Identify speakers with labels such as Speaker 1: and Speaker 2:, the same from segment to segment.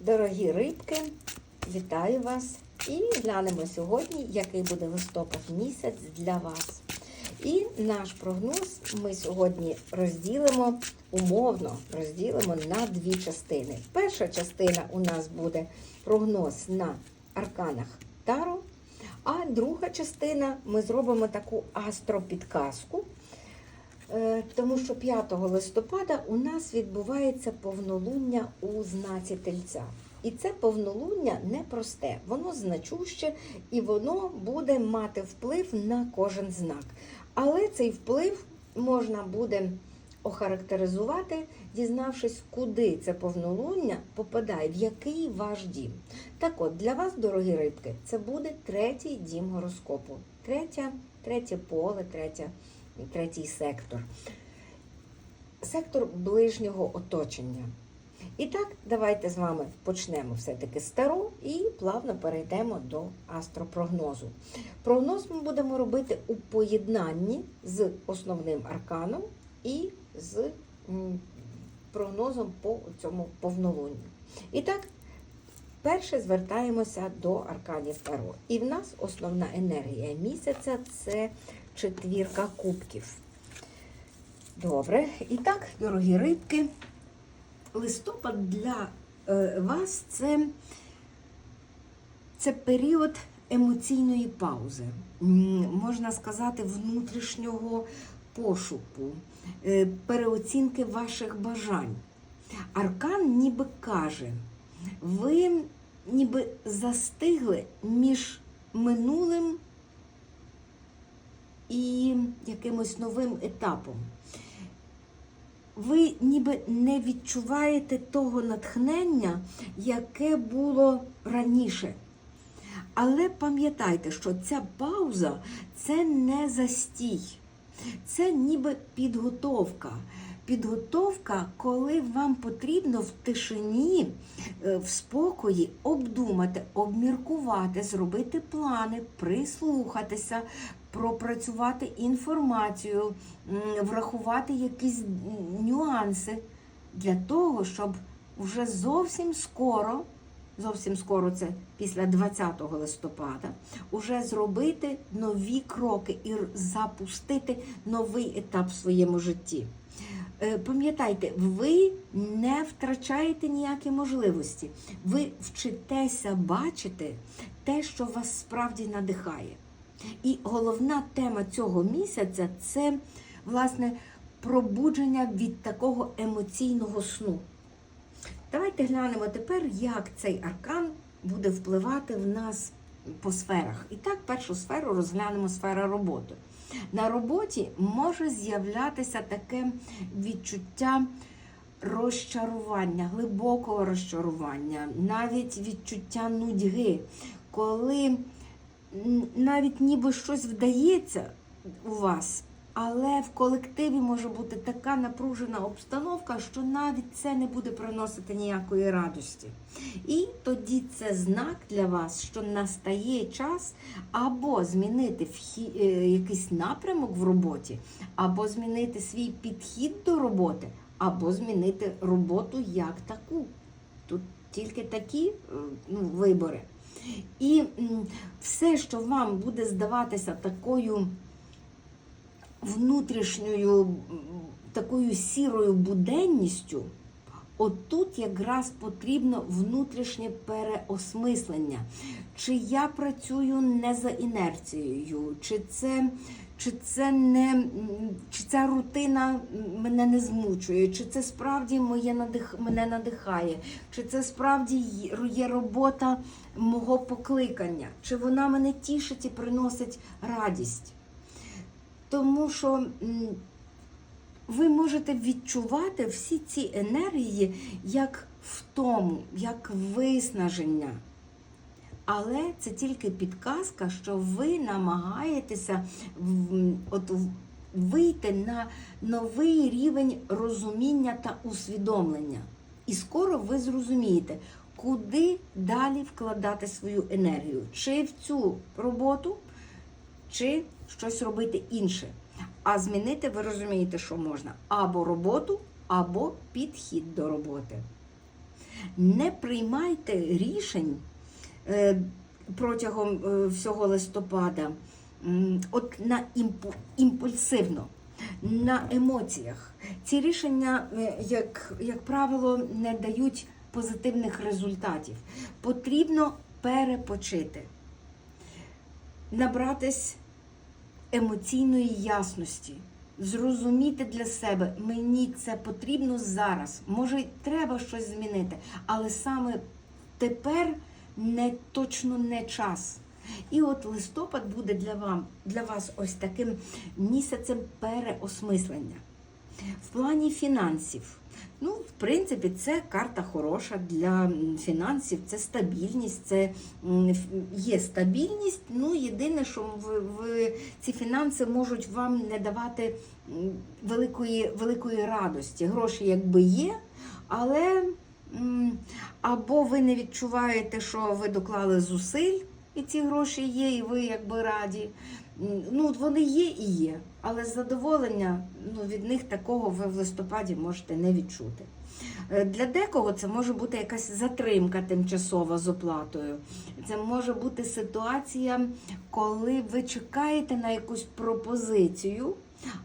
Speaker 1: Дорогі рибки, вітаю вас! І глянемо сьогодні, який буде листопад місяць для вас. І наш прогноз ми сьогодні розділимо умовно розділимо на дві частини. Перша частина у нас буде прогноз на арканах Таро, а друга частина ми зробимо таку астропідказку. Е, Тому що 5 листопада у нас відбувається повнолуння у знаці тельця. І це повнолуння непросте, воно значуще і воно буде мати вплив на кожен знак. Але цей вплив можна буде охарактеризувати, дізнавшись, куди це повнолуння попадає, в який ваш дім. Так от, для вас, дорогі рибки, це буде третій дім гороскопу, третя, третє поле, третя третій сектор. Сектор ближнього оточення. І так, давайте з вами почнемо все-таки з Таро і плавно перейдемо до астропрогнозу. Прогноз ми будемо робити у поєднанні з основним арканом і з прогнозом по цьому повнолунню. І так, перше звертаємося до арканів Таро. І в нас основна енергія місяця це четвірка кубків. Добре. І так, дорогі рибки, листопад для е, вас це, це період емоційної паузи, можна сказати, внутрішнього пошуку, е, переоцінки ваших бажань. Аркан ніби каже, ви ніби застигли між минулим і якимось новим етапом. Ви ніби не відчуваєте того натхнення, яке було раніше. Але пам'ятайте, що ця пауза це не застій, це ніби підготовка. Підготовка, коли вам потрібно в тишині, в спокої обдумати, обміркувати, зробити плани, прислухатися, пропрацювати інформацію, врахувати якісь нюанси для того, щоб вже зовсім скоро, зовсім скоро це після 20 листопада, вже зробити нові кроки і запустити новий етап в своєму житті. Пам'ятайте, ви не втрачаєте ніякі можливості. Ви вчитеся бачити те, що вас справді надихає. І головна тема цього місяця це, власне, пробудження від такого емоційного сну. Давайте глянемо тепер, як цей аркан буде впливати в нас по сферах. І так, першу сферу розглянемо сфера роботи. На роботі може з'являтися таке відчуття розчарування, глибокого розчарування, навіть відчуття нудьги, коли навіть ніби щось вдається у вас, але в колективі може бути така напружена обстановка, що навіть це не буде приносити ніякої радості. І тоді це знак для вас, що настає час або змінити вхід, якийсь напрямок в роботі, або змінити свій підхід до роботи, або змінити роботу як таку. Тут тільки такі ну, вибори. І все, що вам буде здаватися такою внутрішньою, такою сірою буденністю, отут якраз потрібно внутрішнє переосмислення. Чи я працюю не за інерцією, чи це чи це не чи ця рутина мене не змучує, чи це справді моє надих, мене надихає, чи це справді є робота мого покликання, чи вона мене тішить і приносить радість. Тому що ви можете відчувати всі ці енергії як втому, як виснаження. Але це тільки підказка, що ви намагаєтеся от, вийти на новий рівень розуміння та усвідомлення. І скоро ви зрозумієте, куди далі вкладати свою енергію. Чи в цю роботу, чи щось робити інше. А змінити ви розумієте, що можна або роботу, або підхід до роботи. Не приймайте рішень протягом е, всього листопада, от на імпульсивно, на емоціях. Ці рішення, е, як, як правило, не дають позитивних результатів. Потрібно перепочити, набратись емоційної ясності. Зрозуміти для себе, мені це потрібно зараз. Може, треба щось змінити, але саме тепер не точно не час. І от листопад буде для, вам, для вас ось таким місяцем переосмислення. В плані фінансів. Ну, в принципі, це карта хороша для фінансів, це стабільність, це є стабільність. Ну, єдине, що в, в ці фінанси можуть вам не давати великої, великої радості. Гроші якби є, але або ви не відчуваєте, що ви доклали зусиль, і ці гроші є, і ви якби раді. Ну, вони є і є, але задоволення ну, від них такого ви в листопаді можете не відчути. Е, Для декого це може бути якась затримка тимчасова з оплатою. Це може бути ситуація, коли ви чекаєте на якусь пропозицію,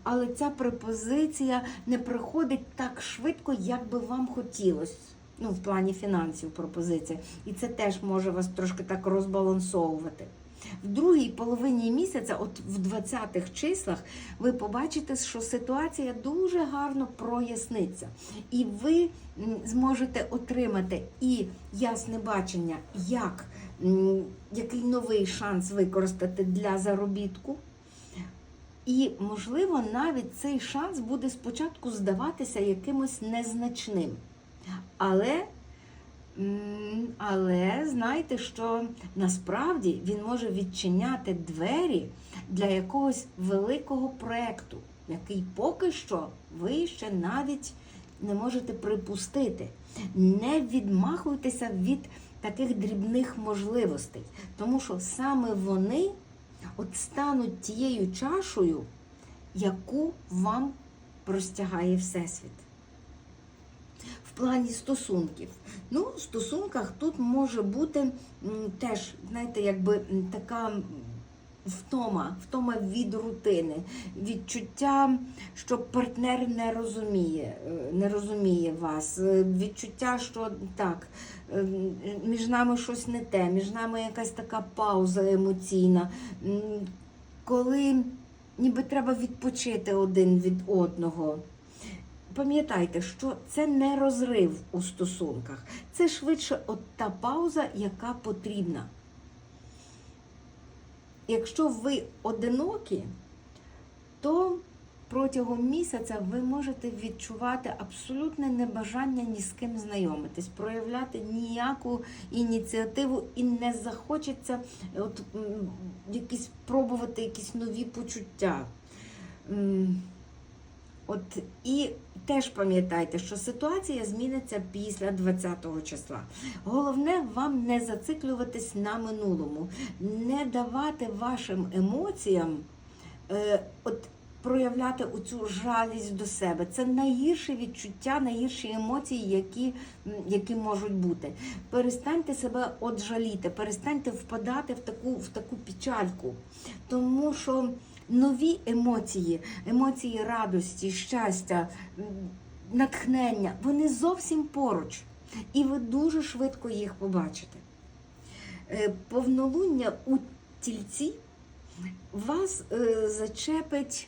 Speaker 1: але ця пропозиція не приходить так швидко, як би вам хотілося. Ну, в плані фінансів пропозиція. І це теж може вас трошки так розбалансовувати. В другій половині місяця, от в 20-х числах, ви побачите, що ситуація дуже гарно проясниться. І ви зможете отримати і ясне бачення, як, який новий шанс використати для заробітку. І, можливо, навіть цей шанс буде спочатку здаватися якимось незначним. Але, але знайте, що насправді він може відчиняти двері для якогось великого проекту, який поки що ви ще навіть не можете припустити. Не відмахуйтеся від таких дрібних можливостей, тому що саме вони от стануть тією чашою, яку вам простягає Всесвіт. В плані стосунків. Ну, в стосунках тут може бути теж, знаєте, якби така втома, втома від рутини, відчуття, що партнер не розуміє, е, не розуміє вас, е, відчуття, що так, е, між нами щось не те, між нами якась така пауза емоційна, коли ніби треба відпочити один від одного. Пам'ятайте, що це не розрив у стосунках, це швидше от та пауза, яка потрібна. Якщо ви одинокі, то протягом місяця ви можете відчувати абсолютне небажання ні з ким знайомитись, проявляти ніяку ініціативу і не захочеться от, якісь пробувати якісь нові почуття. От і теж пам'ятайте, що ситуація зміниться після 20-го числа. Головне вам не зациклюватись на минулому, не давати вашим емоціям е, от проявляти оцю жалість до себе. Це найгірше відчуття, найгірші емоції, які, які можуть бути. Перестаньте себе от жаліти, перестаньте впадати в таку, в таку печальку. Тому що нові емоції, емоції радості, щастя, натхнення, вони зовсім поруч. І ви дуже швидко їх побачите. Е, Повнолуння у тільці вас е, зачепить,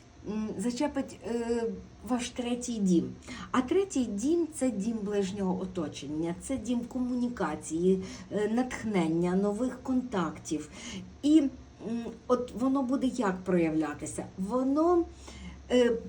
Speaker 1: зачепить е, ваш третій дім. А третій дім це дім ближнього оточення, це дім комунікації, натхнення, нових контактів. І от воно буде як проявлятися? Воно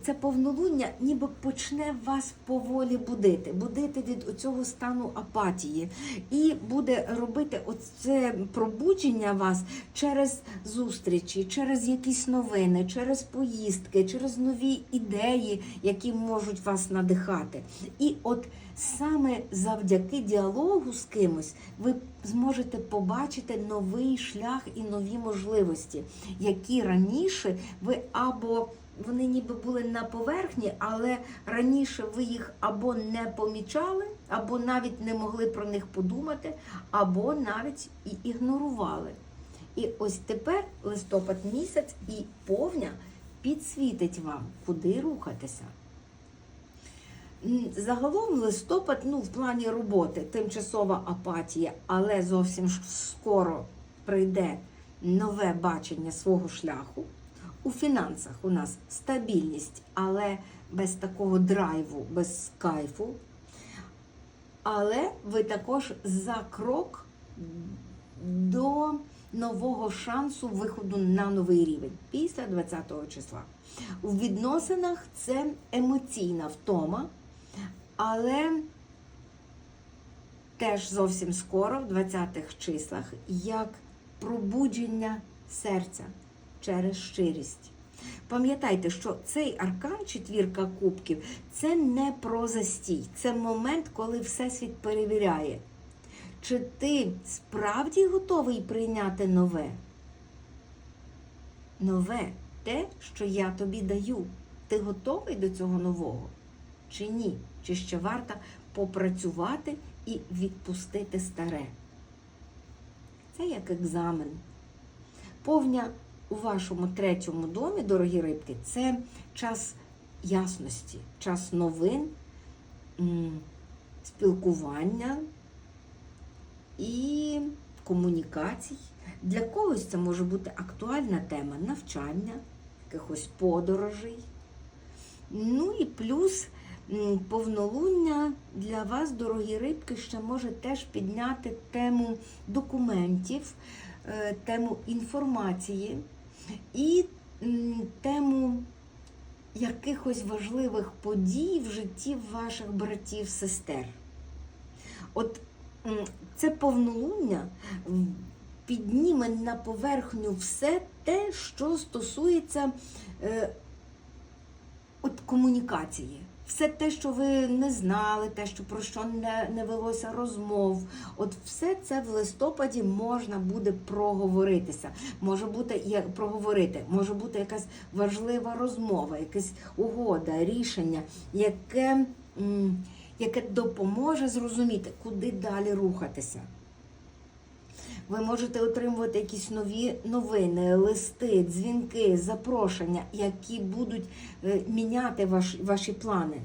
Speaker 1: це повнолуння ніби почне вас поволі будити, будити від цього стану апатії, і буде робити оце пробудження вас через зустрічі, через якісь новини, через поїздки, через нові ідеї, які можуть вас надихати. І от саме завдяки діалогу з кимось ви зможете побачити новий шлях і нові можливості, які раніше ви або вони ніби були на поверхні, але раніше ви їх або не помічали, або навіть не могли про них подумати, або навіть і ігнорували. І ось тепер листопад місяць і повня підсвітить вам, куди рухатися. Загалом листопад, ну, в плані роботи, тимчасова апатія, але зовсім скоро прийде нове бачення свого шляху. У фінансах у нас стабільність, але без такого драйву, без кайфу. Але ви також за крок до нового шансу виходу на новий рівень після 20-го числа. У відносинах це емоційна втома, але теж зовсім скоро, в 20-х числах, як пробудження серця через щирість. Пам'ятайте, що цей аркан, четвірка кубків, це не про застій, це момент, коли Всесвіт перевіряє, чи ти справді готовий прийняти нове? Нове те, що я тобі даю. Ти готовий до цього нового? Чи ні? Чи ще варто попрацювати і відпустити старе? Це як екзамен. Повня у вашому третьому домі, дорогі рибки, це час ясності, час новин, спілкування і комунікацій. Для когось це може бути актуальна тема навчання, якихось подорожей. Ну і плюс повнолуння для вас, дорогі рибки, ще може теж підняти тему документів, е, тему інформації і тему якихось важливих подій в житті ваших братів, сестер. От це повнолуння підніме на поверхню все те, що стосується е, от комунікації. Все те, що ви не знали, те, що про що не, не велося розмов, от все це в листопаді можна буде проговоритися. Може бути як проговорити, може бути якась важлива розмова, якась угода, рішення, яке, яке допоможе зрозуміти, куди далі рухатися. Ви можете отримувати якісь нові новини, листи, дзвінки, запрошення, які будуть е, міняти ваш, ваші плани.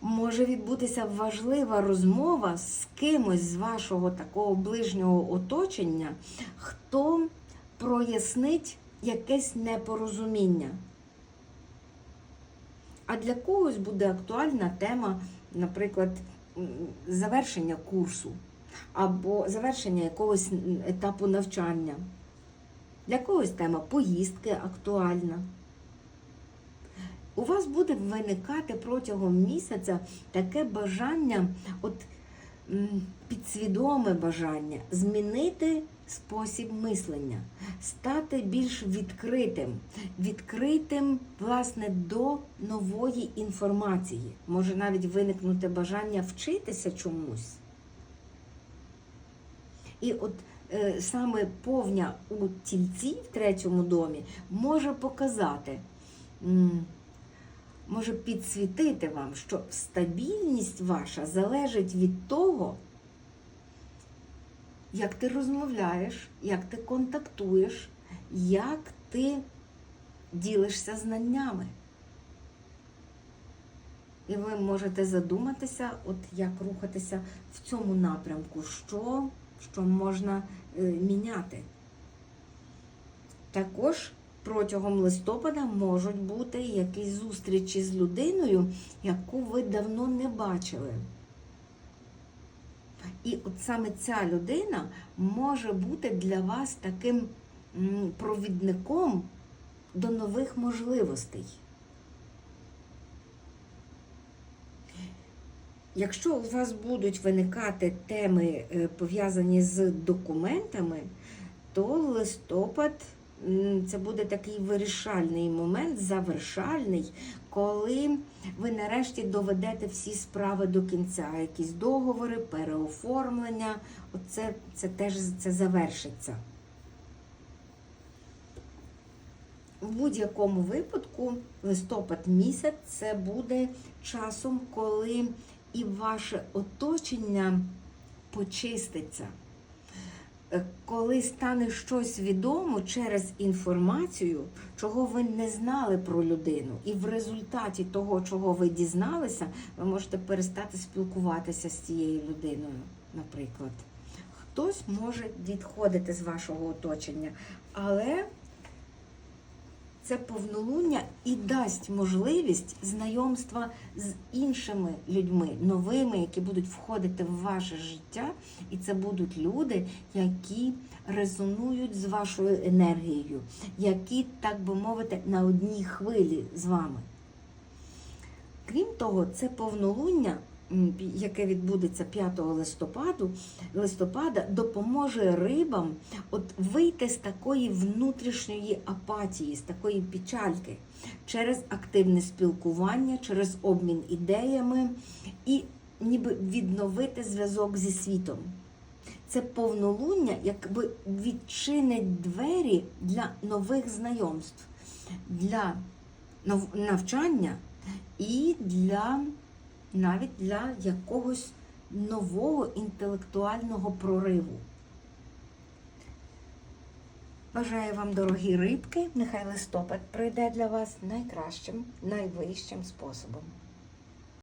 Speaker 1: Може відбутися важлива розмова з кимось з вашого такого ближнього оточення, хто прояснить якесь непорозуміння. А для когось буде актуальна тема, наприклад, завершення курсу або завершення якогось етапу навчання. Для когось тема поїздки актуальна. У вас буде виникати протягом місяця таке бажання, от підсвідоме бажання змінити спосіб мислення, стати більш відкритим, відкритим, власне, до нової інформації. Може навіть виникнути бажання вчитися чомусь. І от е, саме повня у тільці в третьому домі може показати, може підсвітити вам, що стабільність ваша залежить від того, як ти розмовляєш, як ти контактуєш, як ти ділишся знаннями. І ви можете задуматися, от як рухатися в цьому напрямку, що, що можна е, міняти. Також протягом листопада можуть бути якісь зустрічі з людиною, яку ви давно не бачили. І от саме ця людина може бути для вас таким провідником до нових можливостей. Якщо у вас будуть виникати теми, е, пов'язані з документами, то листопад це буде такий вирішальний момент, завершальний, коли ви нарешті доведете всі справи до кінця. Якісь договори, переоформлення, оце це теж це завершиться. в будь-якому випадку листопад місяць це буде часом, коли і ваше оточення почиститься. Е, Коли стане щось відомо через інформацію, чого ви не знали про людину, і в результаті того, чого ви дізналися, ви можете перестати спілкуватися з цією людиною, наприклад. Хтось може відходити з вашого оточення, але це повнолуння і дасть можливість знайомства з іншими людьми, новими, які будуть входити в ваше життя, і це будуть люди, які резонують з вашою енергією, які, так би мовити, на одній хвилі з вами. Крім того, це повнолуння, яке відбудеться 5 листопаду, листопада, допоможе рибам от вийти з такої внутрішньої апатії, з такої печальки через активне спілкування, через обмін ідеями і ніби відновити зв'язок зі світом. Це повнолуння якби відчинить двері для нових знайомств, для навчання і для навіть для якогось нового інтелектуального прориву. Бажаю вам, дорогі рибки, нехай листопад пройде для вас найкращим, найвищим способом.